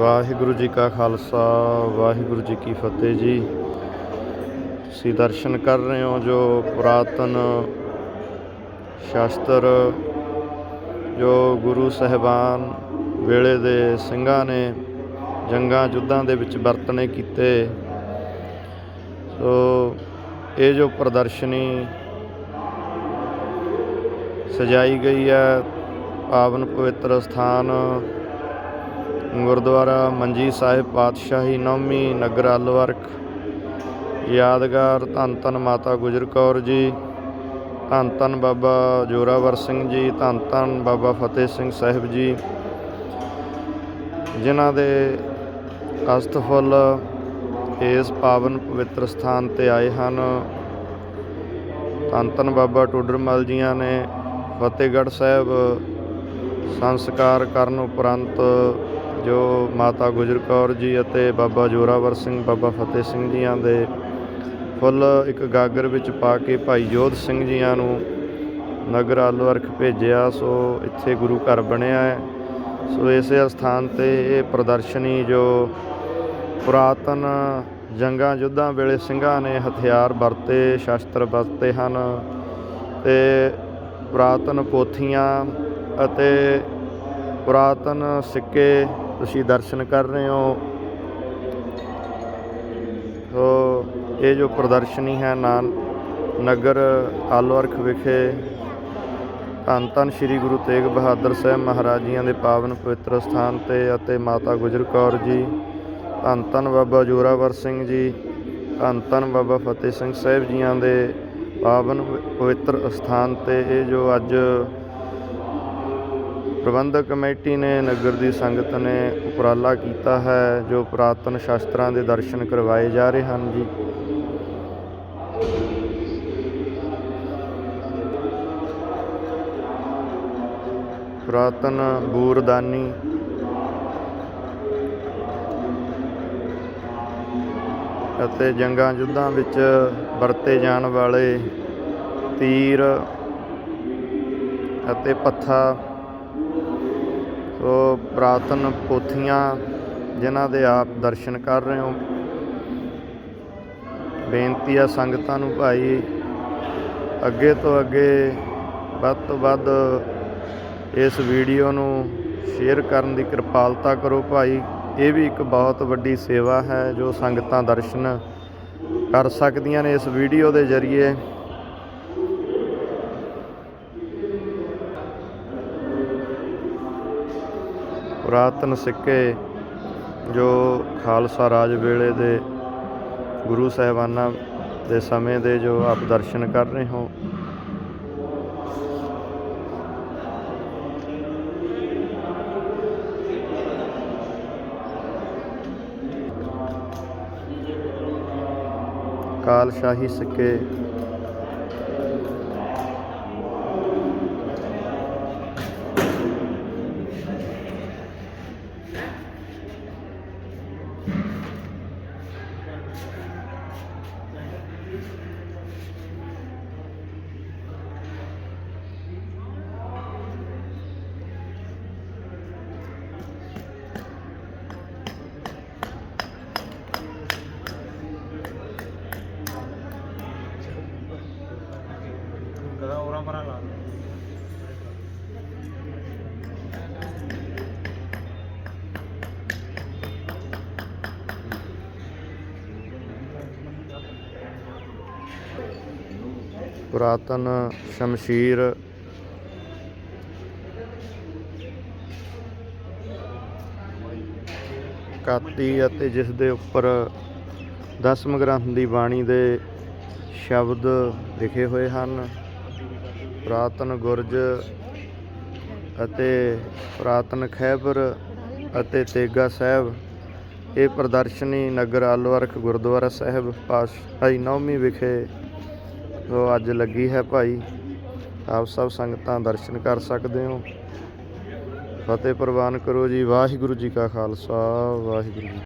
ਵਾਹਿਗੁਰੂ ਜੀ ਕਾ ਖਾਲਸਾ, ਵਾਹਿਗੁਰੂ ਜੀ ਕੀ ਫਤਿਹ ਜੀ। ਤੁਸੀਂ ਦਰਸ਼ਨ ਕਰ ਰਹੇ ਹੋ ਜੋ ਪੁਰਾਤਨ ਸ਼ਾਸਤਰ, ਜੋ ਗੁਰੂ ਸਾਹਿਬਾਨ ਵੇਲੇ ਦੇ ਸਿੰਘਾਂ ਨੇ ਜੰਗਾਂ ਯੁੱਧਾਂ ਦੇ ਵਿੱਚ ਵਰਤਣੇ ਕੀਤੇ। ਸੋ ਇਹ ਜੋ ਪ੍ਰਦਰਸ਼ਨੀ ਸਜਾਈ ਗਈ ਹੈ, ਪਾਵਨ ਪਵਿੱਤਰ ਸਥਾਨ ਗੁਰਦੁਆਰਾ ਮੰਜੀ ਸਾਹਿਬ ਪਾਤਸ਼ਾਹੀ ਨੌਮੀ ਨਗਰ ਅਲਵਰਕ ਯਾਦਗਾਰ ਧੰਨ ਧੰਨ ਮਾਤਾ ਗੁਜਰ ਕੌਰ ਜੀ, ਧੰਨ ਧੰਨ ਬਾਬਾ ਜੋਰਾਵਰ ਸਿੰਘ ਜੀ, ਧੰਨ ਧੰਨ ਬਾਬਾ ਫਤਿਹ ਸਿੰਘ ਸਾਹਿਬ ਜੀ। ਜਿਨ੍ਹਾਂ ਦੇ ਅਸਤਫੁੱਲ ਇਸ ਪਾਵਨ ਪਵਿੱਤਰ ਸਥਾਨ ਤੇ ਆਏ ਹਨ। ਧੰਨ ਧੰਨ ਬਾਬਾ ਟੋਡਰਮਲ ਜੀਆਂ ਨੇ ਫਤਿਹਗੜ੍ਹ ਸਾਹਿਬ ਸੰਸਕਾਰ ਕਰਨ ਉਪਰੰਤ ਜੋ ਮਾਤਾ ਗੁਜਰ ਕੌਰ ਜੀ ਅਤੇ ਬਾਬਾ ਜੋਰਾਵਰ ਸਿੰਘ, ਬਾਬਾ ਫਤਿਹ ਸਿੰਘ ਜੀਆਂ ਦੇ ਫੁੱਲ ਇੱਕ ਗਾਗਰ ਵਿੱਚ ਪਾ ਕੇ ਭਾਈ ਜੋਧ ਸਿੰਘ ਜੀਆਂ ਨੂੰ ਨਗਰ ਆਲਵਰਖ ਭੇਜਿਆ। ਸੋ ਇੱਥੇ ਗੁਰੂ ਘਰ ਬਣਿਆ ਹੈ। ਸੋ ਇਸੇ ਸਥਾਨ ਤੇ ਇਹ ਪ੍ਰਦਰਸ਼ਨੀ ਜੋ ਪੁਰਾਤਨ ਜੰਗਾਂ ਯੁੱਧਾਂ ਵੇਲੇ ਸਿੰਘਾਂ ਨੇ ਹਥਿਆਰ ਵਰਤੇ, ਸ਼ਸਤਰ ਵਰਤੇ ਹਨ ਤੇ ਪੁਰਾਤਨ ਪੋਥੀਆਂ ਅਤੇ ਪੁਰਾਤਨ ਸਿੱਕੇ ਤੁਸੀਂ ਦਰਸ਼ਨ ਕਰ ਰਹੇ ਹੋ। ਸੋ ਇਹ ਜੋ ਪ੍ਰਦਰਸ਼ਨੀ ਹੈ ਨਾਨ ਨਗਰ ਆਲਵਰਖ ਵਿਖੇ ਧੰਨ ਧੰਨ ਸ੍ਰੀ ਗੁਰੂ ਤੇਗ ਬਹਾਦਰ ਸਾਹਿਬ ਮਹਾਰਾਜ ਜੀਆਂ ਦੇ ਪਾਵਨ ਪਵਿੱਤਰ ਸਥਾਨ ਤੇ ਅਤੇ ਮਾਤਾ ਗੁਜਰ ਕੌਰ ਜੀ, ਧੰਨ ਧੰਨ ਬਾਬਾ ਜੋਰਾਵਰ ਸਿੰਘ ਜੀ, ਧੰਨ ਧੰਨ ਬਾਬਾ ਫਤਿਹ ਸਿੰਘ ਸਾਹਿਬ ਜੀਆਂ ਦੇ ਪਾਵਨ ਪਵਿੱਤਰ ਸਥਾਨ ਤੇ ਇਹ ਜੋ ਅੱਜ ਪ੍ਰਬੰਧਕ ਕਮੇਟੀ ਨੇ ਨਗਰ ਦੀ ਸੰਗਤ ਨੇ ਉਪਰਾਲਾ ਕੀਤਾ ਹੈ, ਜੋ ਪੁਰਾਤਨ ਸ਼ਾਸਤਰਾਂ ਦੇ ਦਰਸ਼ਨ ਕਰਵਾਏ ਜਾ ਰਹੇ ਹਨ ਜੀ। ਪੁਰਾਤਨ ਬੂਰਦਾਨੀ ਅਤੇ ਜੰਗਾਂ ਯੁੱਧਾਂ ਵਿੱਚ ਵਰਤੇ ਜਾਣ ਵਾਲੇ ਤੀਰ ਅਤੇ ਪੱਥਾ ਸੋ ਪੁਰਾਤਨ ਪੋਥੀਆਂ, ਜਿਨ੍ਹਾਂ ਦੇ ਆਪ ਦਰਸ਼ਨ ਕਰ ਰਹੇ ਹੋ। ਬੇਨਤੀ ਆ ਸੰਗਤਾਂ ਨੂੰ ਭਾਈ, ਅੱਗੇ ਤੋਂ ਅੱਗੇ ਵੱਧ ਤੋਂ ਵੱਧ ਇਸ ਵੀਡੀਓ ਨੂੰ ਸ਼ੇਅਰ ਕਰਨ ਦੀ ਕਿਰਪਾਲਤਾ ਕਰੋ ਭਾਈ। ਇਹ ਵੀ ਇੱਕ ਬਹੁਤ ਵੱਡੀ ਸੇਵਾ ਹੈ ਜੋ ਸੰਗਤਾਂ ਦਰਸ਼ਨ ਕਰ ਸਕਦੀਆਂ ਨੇ ਇਸ ਵੀਡੀਓ ਦੇ ਜ਼ਰੀਏ। ਪੁਰਾਤਨ ਸਿੱਕੇ ਜੋ ਖਾਲਸਾ ਰਾਜ ਵੇਲੇ ਦੇ ਗੁਰੂ ਸਾਹਿਬਾਨਾਂ ਦੇ ਸਮੇਂ ਦੇ ਜੋ ਆਪ ਦਰਸ਼ਨ ਕਰ ਰਹੇ ਹੋ। ਕਾਲਸ਼ਾਹੀ ਸਿੱਕੇ ਕਦਾ ਹੋਰਾਂ ਪਰਾਂ ਪੁਰਾਤਨ ਸ਼ਮਸ਼ੀਰ ਕਾਤੀ ਅਤੇ ਜਿਸ ਦੇ ਉੱਪਰ ਦਸਮ ਗ੍ਰੰਥ ਦੀ ਬਾਣੀ ਦੇ ਸ਼ਬਦ ਲਿਖੇ ਹੋਏ ਹਨ। ਪੁਰਾਤਨ ਗੁਰਜ ਅਤੇ ਪੁਰਾਤਨ ਖੈਬਰ ਅਤੇ ਤੇਗਾ ਸਾਹਿਬ। ਇਹ ਪ੍ਰਦਰਸ਼ਨੀ ਨਗਰ ਆਲਵਰਖ ਗੁਰਦੁਆਰਾ ਸਾਹਿਬ, ਪਾਤਸ਼ਾਹੀ ਨੌਵੀਂ ਵਿਖੇ ਜੋ ਅੱਜ ਲੱਗੀ ਹੈ ਭਾਈ। ਆਪ ਸਭ ਸੰਗਤਾਂ ਦਰਸ਼ਨ ਕਰ ਸਕਦੇ ਹੋ। ਫਤਿਹ ਪ੍ਰਵਾਨ ਕਰੋ ਜੀ। ਵਾਹਿਗੁਰੂ ਜੀ ਕਾ ਖਾਲਸਾ। ਵਾਹਿਗੁਰੂ ਜੀ